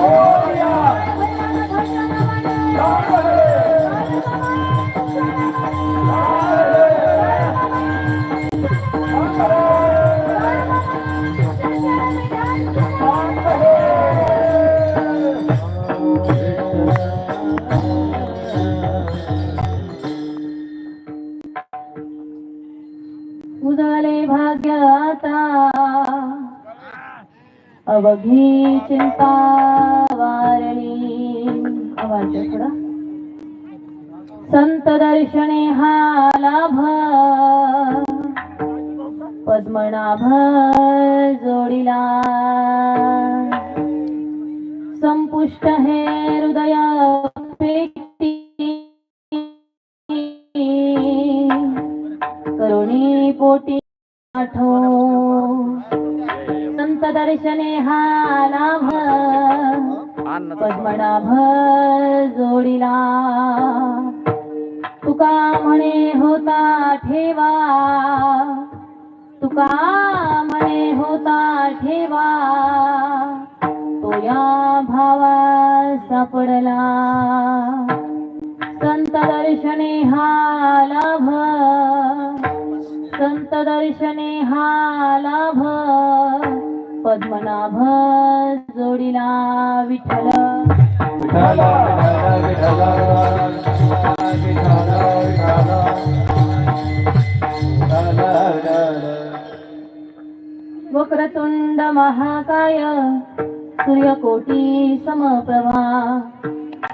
Oh! उजळले भाग्य आता अवघी चिंता वारली. आवाज थोडा. संत दर्शने हा लाभ. पद्मनाभ जोडीला. संपुष्ट हे हृदया कोटी आठो। संत दर्शने हा लाभ। पद्मनाभ जोडीला। तुका म्हणे होता ठेवा। तुका म्हणे होता ठेवा। तो या भावा सापडला संत दर्शने हा लाभ। संत दर्शने हा लाभ पद्मनाभ जोडीला विठ्ठल. वक्रतुंड महाकाय सूर्यकोटी समप्रभा.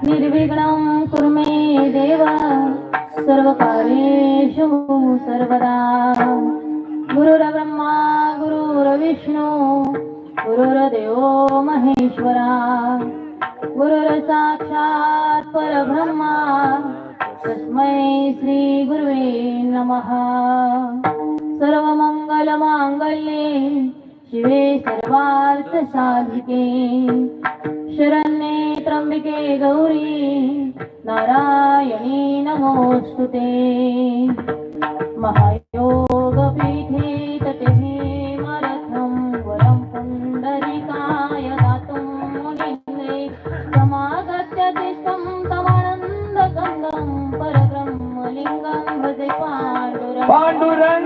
निर्विघ्नं कुरु मे देव. सर्वकार्येषु सर्वदा. गुरुर्ब्रह्मा गुरुर्विष्णू गुरुर्देवो महेश्वरा. गुरुर्साक्षात् परब्रह्मा तस्मै श्री गुरुवे नमः. सर्वमङ्गलमाङ्गल्ये शिवे सर्वार्थसाधिके. शरण त्र्यम्बिके गौरी नारायणी नमोऽस्तु ते महायोगपीठे तटे हेमरथं वरं पुण्डरीकाय गातुं मुनिन्दे समागत्य तिष्ठं तमानन्दगङ्गं परब्रह्मलिङ्गं भजे पाण्डुरङ्गम्